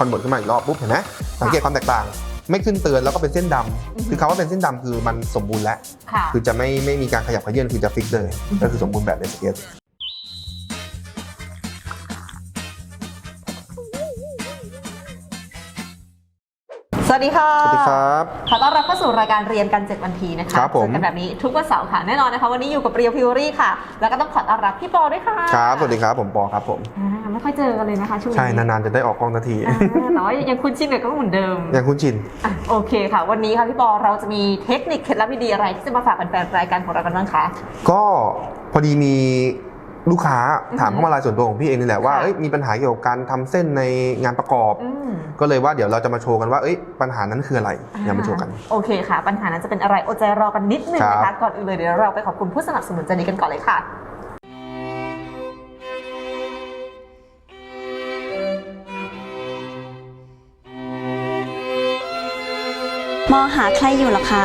คอนเวิร์ตขึ้นมาอีกรอบปุ๊บเห็นไหมสังเกตความแตกต่าง ไม่ขึ้นเตือนแล้วก็เป็นเส้นดำคือคำว่าเป็นเส้นดำคือมันสมบูรณ์แล้วค่ะคือจะไม่ไม่มีการขยับขยื่นคือจะฟิกเลย ก็คือสมบูรณ์แบบในสเก็ตสวัสดีค่ะ สวัสดีครับ ขอต้อนรับเข้าสู่รายการเรียนกัน7วันทีนะคะครับผมเจอกันแบบนี้ทุกวันเสาร์ค่ะแน่นอนนะคะ วันนี้อยู่กับเรียวพิวรี่ค่ะ แล้วก็ต้องขอต้อนรับพี่ปอด้วยค่ะ ครับ สวัสดีครับ ผมปอครับผมอ่า ไม่ค่อยเจอกันเลยนะคะช่วงนี้ใช่ นานๆจะได้ออกกล้องนาทีอ่าแต่ว่ายังคุ้นชินกับก็เหมือนเดิมอย่างคุณชิน อะโอเคค่ะ วันนี้ค่ะพี่ปอเราจะมีเทคนิคเคล็ดลับดีๆอะไรที่จะมาฝากแฟนๆรายการของเรากันบ้างคะ ก็พอดีมีลูกค้าถามอือฮึเข้ามาไลน์ส่วนตัวของพี่เองนี่แหละว่าค่ะ เอ้ยมีปัญหาเกี่ยวกับการทำเส้นในงานประกอบ อืม ก็เลยว่าเดี๋ยวเราจะมาโชว์กันว่าเอ้ยปัญหานั้นคืออะไรเดี๋ยวมาโชว์กัน โอเคค่ะ ปัญหานั้นจะเป็นอะไรอดใจรอกันนิดนึงนะครัคะ บ ก่อนอื่นเลยเดี๋ยวเราไปขอบคุณผู้สนับสนุนใจดีกันก่อนเลยค่ะ มองหาใครอยู่เหรอคะ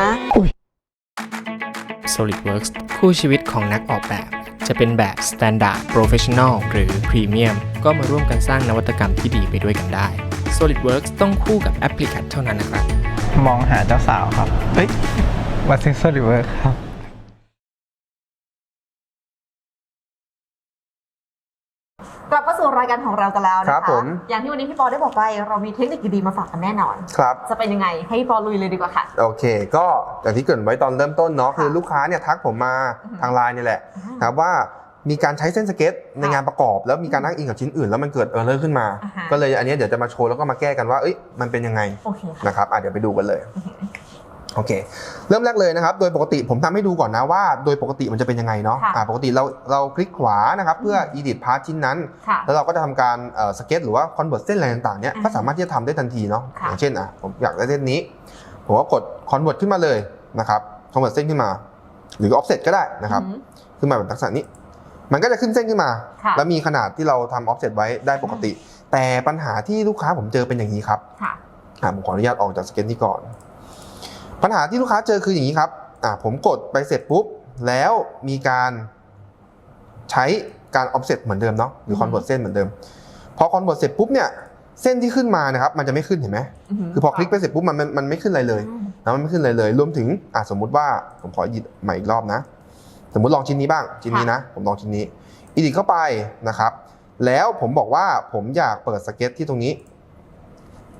SolidWorks คู่ชีวิตของนักออกแบบ จะเป็นแบบ Standard Professional หรือ Premium ก็มาร่วมกันสร้างนวัตกรรมที่ดีไปด้วยกันได้ SolidWorks ต้องคู่กับ Applicat เท่านั้นนะครับ มองหาเจ้าสาวครับ เฮ้ยวัดซิสโซลิเวอร์ครับ กลับมาสู่รายการของเรากันแล้วนะครัคะบผม อย่างที่วันนี้พี่ปอได้บอกไป เรามีเทคนิคดีๆมาฝากกันแน่นอน ครับ จะเป็นยังไงให้พี่ปอลุยเลยดีกว่าค่ะ โอเค ก็อย่างที่เกริดไว้ตอนเริ่มต้นเนาะค่ะคือลูกค้าเนี่ยทักผมมาอือฮึทางไลน์นี่แหละนะครับว่ามีการใช้เส้นสเก็ตในงานประกอบ แล้วมีการนั่งอิงกับชิ้นอื่นแล้วมันเกิดเออร์เลอร์ขึ้นมา อ่าฮะ ก็เลยอันเนี้ยเดี๋ยวจะมาโชว์แล้วก็มาแก้กันว่าเอ้ยมันเป็นยังไงโอเคค่ะนะครับอะเดี๋ยวไปดูกันเลย โอเค เริ่มแรกเลยนะครับ โดยปกติผมทำให้ดูก่อนนะว่า โดยปกติมันจะเป็นยังไงเนาะค่ะอ่าปกติเราเราคลิกขวานะครับเพื่อ edit part ชิ้นนั้นค่ะแล้วเราก็จะทำการเอ่อสเก็ตหรือว่าคอนเวิร์ตเส้นอะไรต่างๆเนี่ยอ่าก็สามารถที่จะทำได้ทันทีเนาะค่ะอย่างเช่นอะผมอยากได้เส้นนี้ ผมก็กดคอนเวิร์ตขึ้นมาเลยนะครับคอนเวิร์ตเส้นขึ้นมา หรือออฟเซตก็ได้นะครับอืมขึ้นมาแบบลักษณะนี้ มันก็จะขึ้นเส้นขึ้นมาค่ะแล้วมีขนาดที่เราทำออฟเซตไว้ได้ปกติ แต่ปัญหาที่ลูกค้าผมเจอเป็นอย่างนี้ครับค่ะอะผมขออนุญาตออกจากสเก็ตนี้ก่อน ปัญหาที่ลูกค้าเจอคืออย่างนี้ครับอะผมกดไปเสร็จปุ๊บ แล้วมีการใช้การ offset เหมือนเดิมเนาะหรืออือฮึ convert เส้นเหมือนเดิม พอ convert เสร็จปุ๊บเนี่ยเส้นที่ขึ้นมานะครับมันจะไม่ขึ้นเห็นไหมคือพอคลิกไปเสร็จปุ๊บมันมันมันไม่ขึ้นอะไรเลยนะมันไม่ขึ้นอะไรเลย รวมถึงอะสมมุติว่าผมขอหยิบใหม่อีกรอบนะ สมมุติลองชิ้นนี้บ้างชิ้นนี้นะ ผมลองชิ้นนี้อีดิเข้าไปนะครับ แล้วผมบอกว่าผมอยากเปิดสเก็ตที่ตรงนี้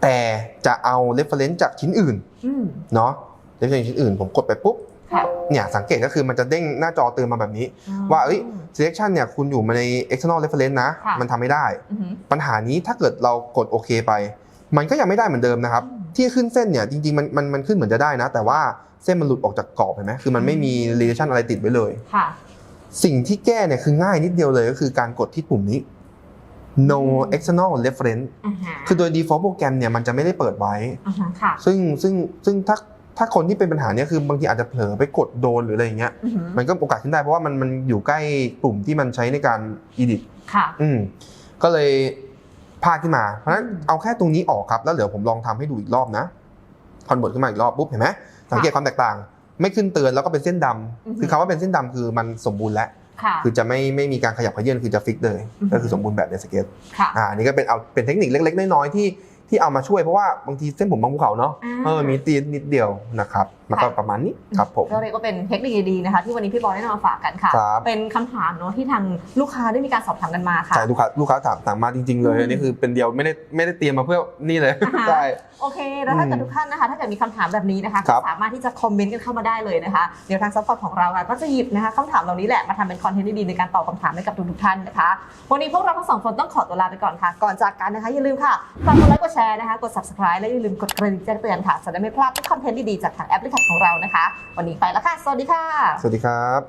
แต่จะเอา reference จากชิ้นอื่นอืมเนาะ reference ชิ้นอื่น ผมกดไปปุ๊บค่ะเนี่ยสังเกตก็คือมันจะเด้งหน้าจอเตือนมาแบบนี้ ว่าเอ้ย selection เนี่ยคุณอยู่มาใน external reference นะ ค่ะ มันทำไม่ได้ อือหือ ปัญหานี้ถ้าเกิดเรากดโอเคไป มันก็ยังไม่ได้เหมือนเดิมนะครับ อืม ที่ขึ้นเส้นเนี่ยจริงๆมันมันมันขึ้นเหมือนจะได้นะ แต่ว่าเส้นมันหลุดออกจากกรอบเห็นไหมคือมันไม่มี relation อะไรติดไว้เลย ค่ะ สิ่งที่แก้เนี่ยคือง่ายนิดเดียวเลยก็คือการกดที่ปุ่มนี้ no external reference อ่าฮะคือโดย default โปรแกรมเนี่ยมันจะไม่ได้เปิดไว้อ่าฮะค่ะซึ่งซึ่งซึ่งถ้าถ้าคนที่เป็นปัญหาเนี่ยคือบางทีอาจจะเผลอไปกดโดนหรืออะไรอย่างเงี้ยอือหือมันก็โอกาสขึ้นได้เพราะว่ามันมันอยู่ใกล้ปุ่มที่มันใช้ในการ edit ค่ะ อืมก็เลยพลาดขึ้นมา เพราะฉะนั้นอืมเอาแค่ตรงนี้ออกครับ แล้วเดี๋ยวผมลองทำให้ดูอีกรอบนะคอนเวิร์ตขึ้นมาอีกรอบปุ๊บเห็นไหมสังเกตความแตกต่าง ไม่ขึ้นเตือนแล้วก็เป็นเส้นดำอือฮึคือคำว่าเป็นเส้นดำคือมันสมบูรณ์แล้ว ค่ะคือจะไม่ไม่มีการขยับขยื่นคือจะฟิกเลยอือฮึก็คือสมบูรณ์แบบในสเก็ตค่ะอ่าอันนี่ก็เป็นเอาเป็นเทคนิคเล็กๆน้อยๆที่ ที่เอามาช่วยเพราะว่าบางทีเส้นผมบางภูเขาเนาะอ่าเออมีตีนนิดเดียวนะครับมันก็ค่ะประมาณนี้ครับผมก็เรียกว่าเป็นเทคนิคดีๆนะคะ ที่วันนี้พี่บอลได้นำมาฝากกันค่ะครับเป็นคำถามเนาะที่ทางลูกค้าได้มีการสอบถามกันมาค่ะใช่ลูกค้าลูกค้าถามถามมาจริง ๆ เลยอืมอันนี้คือเป็นเดียวไม่ได้ไม่ได้เตรียมมาเพื่อนี่เลยอ่าฮะใช่โอเคแล้วถ้าเกิดอืมทุกท่านนะคะ ถ้าเกิดมีคำถามแบบนี้นะคะครัก็บสามารถที่จะคอมเมนต์กันเข้ามาได้เลยนะคะเดี๋ยวทางซัพพอร์ตของเราค่ะก็จะหยิบนะคะคำถามเหล่านี้แหละมาทำเป็นคอนเทนต์ดีๆในการตอบคำถามให้กับทุกๆท่านนะคะ วันนี้พวกเราทั้งสองคนต้องขอตัวลาไปก่อนค่ะ ก่อนจากกันนะคะอย่าลืมค่ะฝากกดไลค์กดแชร์นะคะ กด subscribe และอย่าลืมกดกระดิ่งแจ้งเตือนค่ะจะได้ไม่พลาดทุกคอนเทนต์ดีๆจากทางแอปพลิเคชันของเรานะคะ วันนี้ไปแล้วค่ะ สวัสดีค่ะ สวัสดีครับ